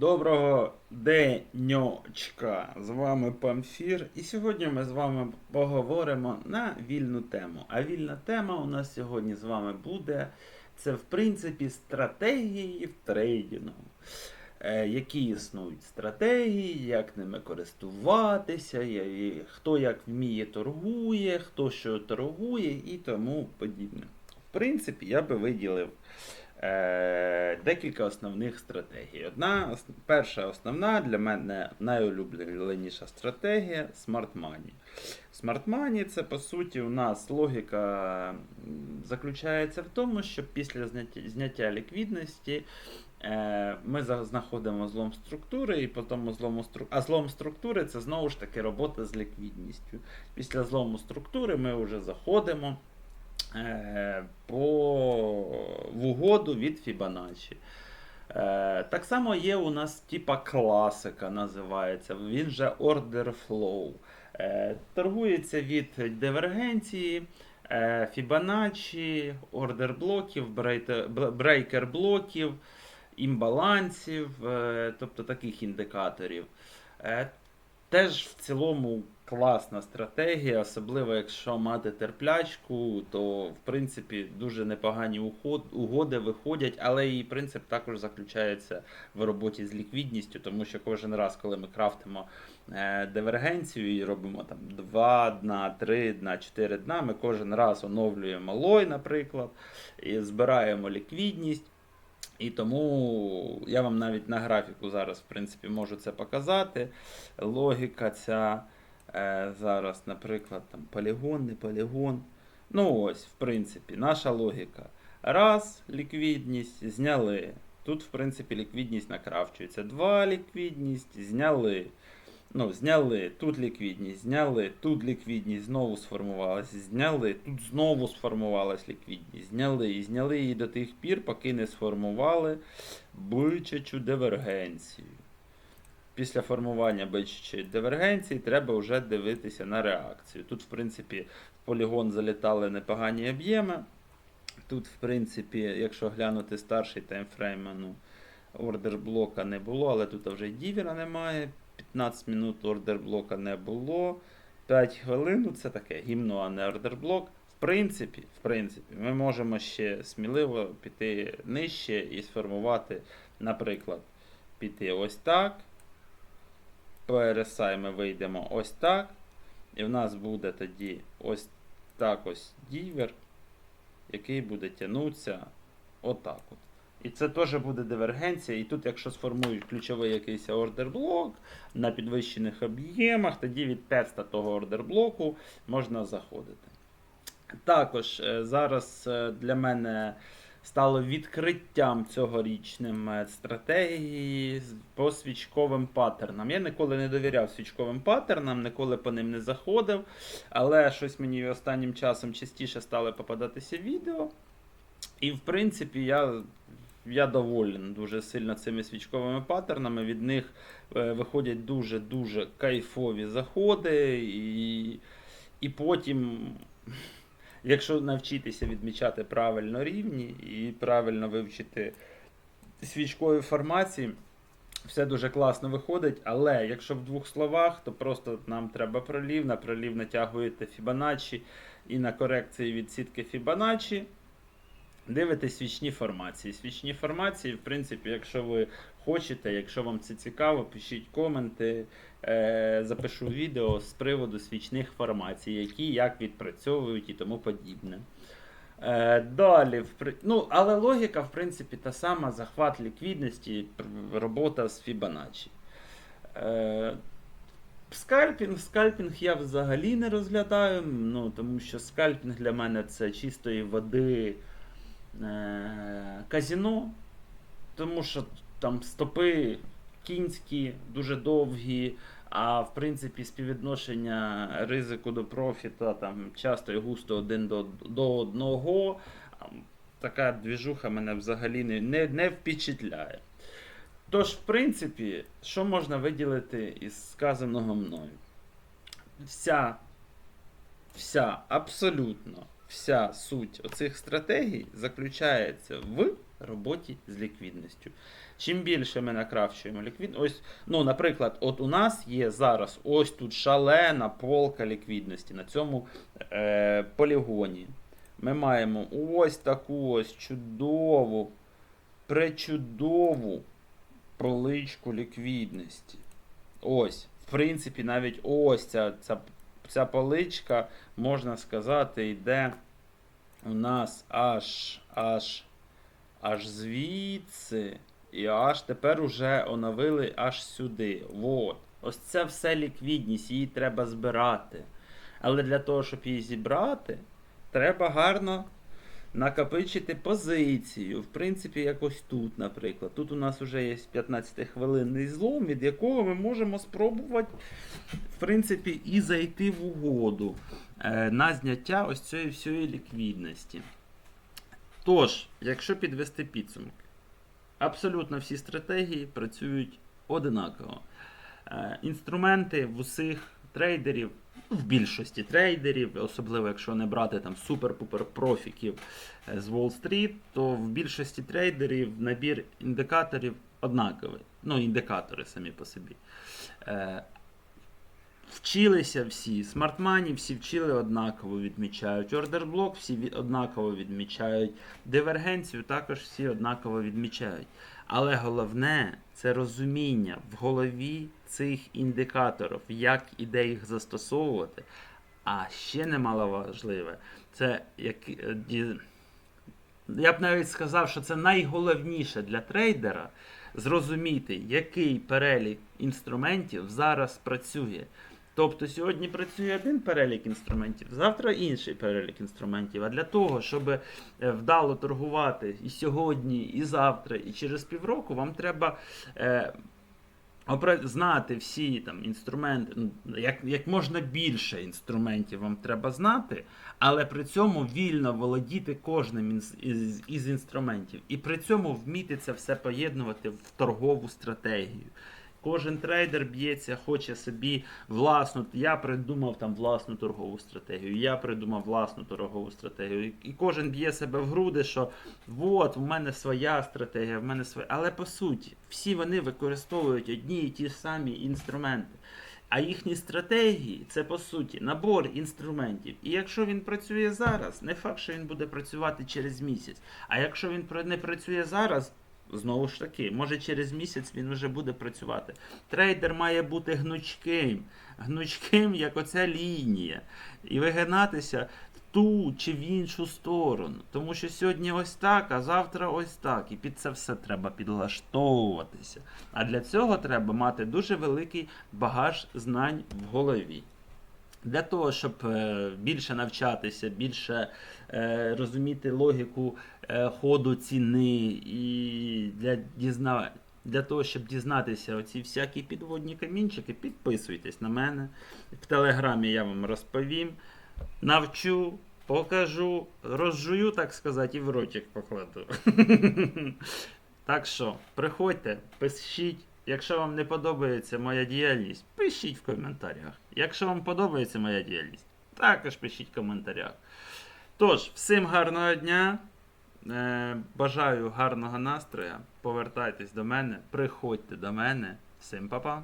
Доброго денечка! З вами Памфір. І сьогодні ми з вами поговоримо на вільну тему. А вільна тема у нас сьогодні з вами буде це, в принципі, стратегії в трейдингу. Е, які існують стратегії, як ними користуватися, хто як вміє торгує, хто що торгує і тому подібне. В принципі, я би виділив е, декілька основних стратегій. Одна, перша основна для мене найулюбленіша стратегія Smart Money. Smart Money це по суті у нас логіка заключається в тому, що після зняття, зняття ліквідності е, ми знаходимо злом структури, і по тому злому стру... а злом структури це знову ж таки робота з ліквідністю. Після злому структури ми вже заходимо по в угоду від Fibonacci. Е, так само є у нас типа класика називається. Він же Order Flow. Е, торгується від дивергенції, е, Fibonacci, ордер блоків, брейкер блоків, імбалансів, е, тобто таких індикаторів. Е, Теж в цілому класна стратегія, особливо якщо мати терплячку, то в принципі дуже непогані угоди виходять, але і принцип також заключається в роботі з ліквідністю, тому що кожен раз, коли ми крафтимо е, дивергенцію і робимо там 2 дна, 3 дна, 4 дна, ми кожен раз оновлюємо лой, наприклад, і збираємо ліквідність. І тому я вам навіть на графіку зараз, в принципі, можу це показати. Логіка ця е, зараз, наприклад, там полігон, не полігон. Ну ось, в принципі, наша логіка. Раз, ліквідність, зняли. Тут, в принципі, ліквідність накравчується. Два, ліквідність, зняли. Ну, зняли, тут ліквідність, зняли, тут ліквідність знову сформувалася, зняли, тут знову сформувалась ліквідність, зняли і зняли її до тих пір, поки не сформували бичачу дивергенцію. Після формування бичачої дивергенції треба вже дивитися на реакцію. Тут, в принципі, в полігон залітали непогані об'єми. Тут, в принципі, якщо глянути старший таймфрейм, ну, ордер блока не було, але тут вже й дівера немає. 15 минут ордер блока не було. 5 хвилин ну, це таке гімно, а не ордер блок. В принципі, в принципі, ми можемо ще сміливо піти нижче і сформувати, наприклад, піти ось так. По RSI ми вийдемо ось так. І в нас буде тоді ось так ось дівер, який буде тягнутися отак от. І це теж буде дивергенція. І тут, якщо сформують ключовий якийсь ордер-блок на підвищених об'ємах, тоді від теста того ордер-блоку можна заходити. Також е, зараз е, для мене стало відкриттям цьогорічним е, стратегії по свічковим паттернам. Я ніколи не довіряв свічковим паттернам, ніколи по ним не заходив, але щось мені останнім часом частіше стали попадатися відео. І в принципі я, я доволен дуже сильно цими свічковими паттернами. Від них е, виходять дуже-дуже кайфові заходи. І, і потім, якщо навчитися відмічати правильно рівні і правильно вивчити свічкові формації, все дуже класно виходить, але якщо в двох словах, то просто нам треба пролів, на пролів натягуєте Fibonacci і на корекції від сітки Fibonacci дивитесь свічні формації. Свічні формації, в принципі, якщо ви хочете, якщо вам це цікаво, пишіть коменти, е, запишу відео з приводу свічних формацій, які як відпрацьовують і тому подібне. Е, далі, ну, але логіка, в принципі, та сама: захват ліквідності, робота з Fibonacci. Е, Скальпінг, скальпінг я взагалі не розглядаю, ну, тому що скальпінг для мене це чистої води е, казіно, тому що там стопи кінські, дуже довгі, а в принципі співвідношення ризику до профіта там часто і густо один до, до одного. Така двіжуха мене взагалі не, не, не впечатляє. Тож, в принципі, що можна виділити із сказаного мною? Вся, вся, абсолютно вся суть оцих стратегій заключається в роботі з ліквідністю. Чим більше ми накрафчуємо ліквід, ось, ну, наприклад, от у нас є зараз ось тут шалена полка ліквідності на цьому е, полігоні. Ми маємо ось таку ось чудову, пречудову поличку ліквідності. Ось, в принципі, навіть ось ця, ця, ця поличка, можна сказати, йде у нас аж аж аж звідси. І аж тепер уже оновили аж сюди. Вот. Ось це все ліквідність, її треба збирати. Але для того, щоб її зібрати, треба гарно накопичити позицію. В принципі, якось тут, наприклад. Тут у нас вже є 15-хвилинний злом, від якого ми можемо спробувати, в принципі, і зайти в угоду е, на зняття ось цієї всієї ліквідності. Тож, якщо підвести підсумок, абсолютно всі стратегії працюють одинаково. Е, Інструменти в усіх трейдерів, в більшості трейдерів, особливо якщо не брати там супер-пупер профіків е, з Уолл-стріт, то в більшості трейдерів набір індикаторів однаковий. Ну, індикатори самі по собі. Вчилися всі, смартмані всі вчили однаково відмічають. Ордерблок всі однаково відмічають. Дивергенцію також всі однаково відмічають. Але головне це розуміння в голові цих індикаторів, як і де їх застосовувати. А ще немаловажливе, це як, е, я б навіть сказав, що це найголовніше для трейдера зрозуміти, який перелік інструментів зараз працює. Тобто сьогодні працює один перелік інструментів, завтра інший перелік інструментів. А для того, щоб е, вдало торгувати і сьогодні, і завтра, і через півроку, вам треба е, знати всі там інструменти, ну, як, як можна більше інструментів вам треба знати, але при цьому вільно володіти кожним із, із, із інструментів. І при цьому вміти це все поєднувати в торгову стратегію. Кожен трейдер б'ється, хоче собі власну. Я придумав там власну торгову стратегію. Я придумав власну торгову стратегію. І- кожен б'є себе в груди, що от у мене своя стратегія, в мене своя. Але по суті, всі вони використовують одні і ті ж самі інструменти. А їхні стратегії це по суті набор інструментів. І якщо він працює зараз, не факт, що він буде працювати через місяць. А якщо він не працює зараз, знову ж таки, може через місяць він вже буде працювати. Трейдер має бути гнучким, гнучким, як оця лінія, і вигинатися в ту чи в іншу сторону. Тому що сьогодні ось так, а завтра ось так. І під це все треба підлаштовуватися. А для цього треба мати дуже великий багаж знань в голові. Для того, щоб е, більше навчатися, більше е, розуміти логіку е, ходу ціни і для дізна... для того, щоб дізнатися оці всякі підводні камінчики, підписуйтесь на мене. В телеграмі я вам розповім, навчу, покажу, розжую, так сказати, і в ротик покладу. Так що, приходьте, пишіть. Якщо вам не подобається моя діяльність, пишіть в коментарях. Якщо вам подобається моя діяльність, також пишіть в коментарях. Тож, всім гарного дня. Е, бажаю гарного настрою. Повертайтесь до мене, приходьте до мене. Всім па-па.